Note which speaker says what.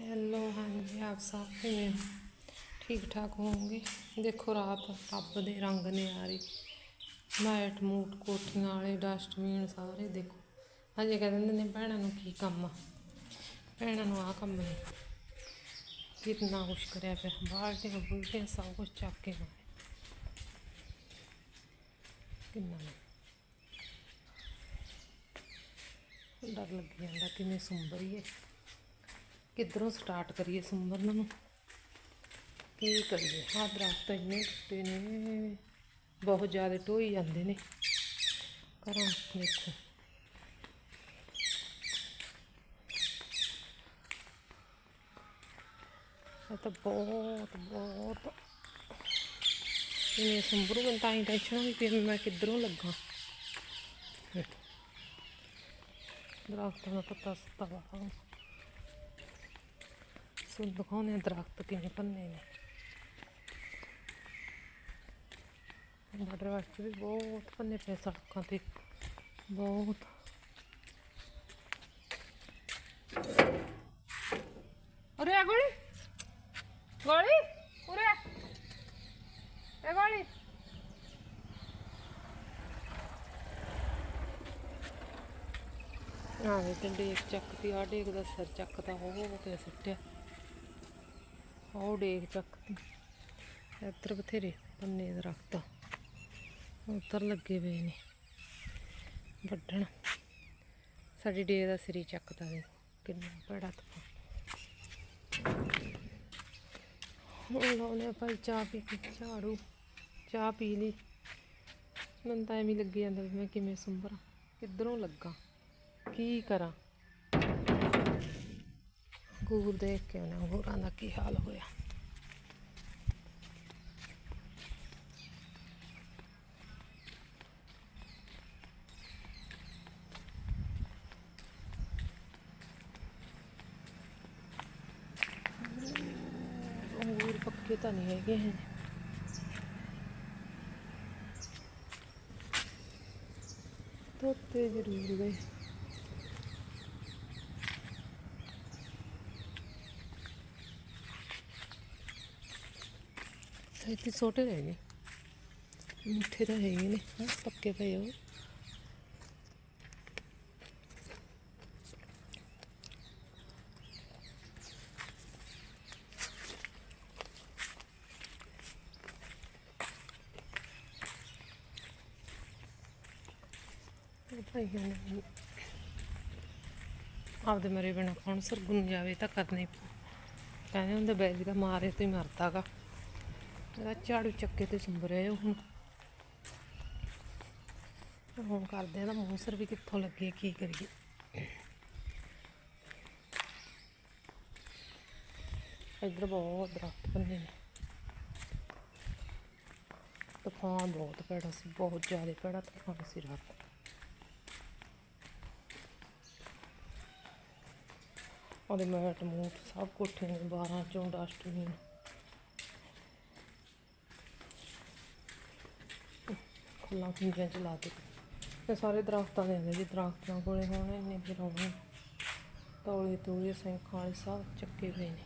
Speaker 1: Hello ਹਾਂਜੀ, ਆਪ ਸਭ ਕਿਵੇਂ ਹੋ? ਠੀਕ ਠਾਕ ਹੋਵੋਗੇ? ਦੇਖੋ ਰਾਤ ਰੱਬ ਦੇ ਰੰਗ ਨਿਆਰੇ ਆ ਲਾਈਟ ਮੂਟ, ਕੋਠੀਆਂ ਵਾਲੇ ਡਸਟਬਿਨ ਸਾਰੇ ਦੇਖੋ। ਹਜੇ ਕਹਿ ਦਿੰਦੇ ਨੇ ਭੈਣਾਂ ਨੂੰ ਕੀ ਕੰਮ ਆ? ਭੈਣਾਂ ਨੂੰ ਆ ਕੰਮ ਨੇ। ਕਿੰਨਾ ਕੁਛ ਕਰਿਆ ਪਿਆ, ਬਾਲਟੀਆਂ ਬੁਲਟੀਆਂ ਸਭ ਕੁਛ ਚੱਕ ਕੇ ਮਾਰੇ ਕਿੰਨਾ ਡਰ ਲੱਗੀ ਜਾਂਦਾ ਕਿਵੇਂ ਸੁੰਬਰੀਏ। ਕਿੱਧਰੋਂ ਸਟਾਰਟ ਕਰੀਏ ਸੁੰਬਰਨ ਨੂੰ? ਕੀ ਕਰੀਏ? ਹਾਂ ਦਰਖਤ ਇੰਨੇ ਟੁੱਟੇ ਨੇ। ਬਹੁਤ ਜ਼ਿਆਦਾ ਢੋਈ ਜਾਂਦੇ ਨੇ। ਕਰਾਂ ਦੇਖੋ। ਇਹ ਤਾਂ ਬਹੁਤ ਬਹੁਤ। ਇਹ ਸੰਭਰੂ ਮੈਂ ਤਾਂ ਹੀ ਟੈਨਸ਼ਨ ਹੋਈ ਪਈ ਮੈਂ ਕਿੱਧਰੋਂ ਲੱਗਾ? ਦਰਖਤਾਂ ਦਾ ਪਤਾ ਸੁੱਤਾ ਵਾ ਦਿਖਾਉਂਦੇ ਆ ਦਰਖਤ ਕਿਵੇਂ ਭੰਨੇ ਨੇ। ਬਾਰਡਰ ਵਾਸਤੇ ਵੀ ਬਹੁਤ ਭੰਨੇ ਪਏ ਸੜਕਾਂ ਤੇ। ਬਹੁਤ। ਉਰੇ ਆ ਗੋਲੀ। ਗੋਲੀ? ਉਰੇ ਇਹ ਗੋਲੀ। ਆਵੇ ਤੇ ਡੇਕ ਚੱਕਤੀ ਆ ਡੇਕ ਦਾ ਸਿਰ ਚੱਕਦਾ ਹੋ ਹੋ ਕੇ ਸਿੱਟਿਆ। ਉਹ ਡੇਕ ਚੱਕਤੀ ਇੱਧਰ ਬਥੇਰੇ ਪੰਨੇ ਦਰਖਤ ਉੱਧਰ ਲੱਗੇ ਪਏ ਨੇ। ਵੱਢਣ। ਸਾਡੀ ਡੇ ਦਾ ਸਿਰ ਚੱਕਦਾ ਵੇ। ਕਿੰਨਾ ਬੜਾ ਤੂੰ ਹੁਣ ਲਾਉਨੇ ਆ ਚਾਹ ਪੀ ਕੇ ਝਾੜੂ। ਚਾਹ ਪੀ ਲਈ। ਮੈਨੂੰ ਤਾਂ ਐਵੇਂ ਲੱਗੀ ਜਾਂਦਾ ਵੀ ਮੈਂ ਕਿਵੇਂ ਸੁੰਬਰਾਂ ਕਿੱਧਰੋਂ ਲੱਗਾ? ਕੀ ਕਰਾਂ? ਅੰਗੂਰ ਦੇਖ ਕੇ ਉਹਨਾਂ ਹੋਰਾਂ ਦਾ ਕੀ ਹਾਲ ਹੋਇਆ। ਅੰਗੂਰ ਪੱਕੇ ਤਾਂ ਨਹੀਂ ਹੈਗੇ ਹਜੇ। ਤੋਤੇ ਜ਼ਰੂਰ ਗਏ। ਇੱਥੇ ਛੋਟੇ ਰਹਿ ਗਏ। ਮਿੱਠੇ ਤਾਂ ਹੈਗੇ ਨੇ ਹੈਂ, ਪੱਕੇ ਪਏ ਉਹ ਆਪਦੇ ਮਰੇ ਬਿਨਾ ਕੌਣ ਸਰਗੁਣ ਜਾਵੇ ਤਾਂ ਕਰਨੇ ਕਹਿੰਦੇ ਹੁੰਦੇ ਬੈਲੀ ਦਾ ਮਾਰੇ ਤੇ ਮਰਦਾਗਾ। ਇਹਦਾ ਝਾੜੂ ਚੱਕੇ ਤੇ ਸੁੰਬ ਰਹੇ ਹੁਣ। ਹੁਣ ਕਰਦੇ ਆ ਦਾ ਵੀ ਕਿੱਥੋਂ ਲੱਗੇ, ਕੀ ਕਰੀਏ। ਇੱਧਰ ਬਹੁਤ ਦਰਖਤ ਬੰਨੇ ਨੇ। ਤੂਫਾਨ ਬਹੁਤ ਪੈੜਾ ਸੀ, ਬਹੁਤ ਜ਼ਿਆਦਾ ਪੈੜਾ ਤੂਫਾਨ ਸੀ ਰਾਤ। ਉਹਦੇ ਮੈਟ ਮੂਟ ਸਭ ਕੋਠੇ ਨੇ 12 ਚੋਂ ਡਸਟਬਿਨ ਖੁੱਲਾ ਖੁੰਝਾਂ ਚ ਲਾ ਦੇ ਤੇ ਸਾਰੇ ਦਰਖਤਾਂ ਦੇ ਨੇ ਜੀ, ਦਰਖਤਾਂ ਕੋਲੇ ਹੋਣੇ ਇੰਨੇ ਫਿਰ ਆਉਣੇ ਤੌਲੇ ਤੂਲੇ ਸੈਂਖਾਂ ਵਾਲੇ ਸਭ ਚੱਕੇ ਪਏ ਨੇ।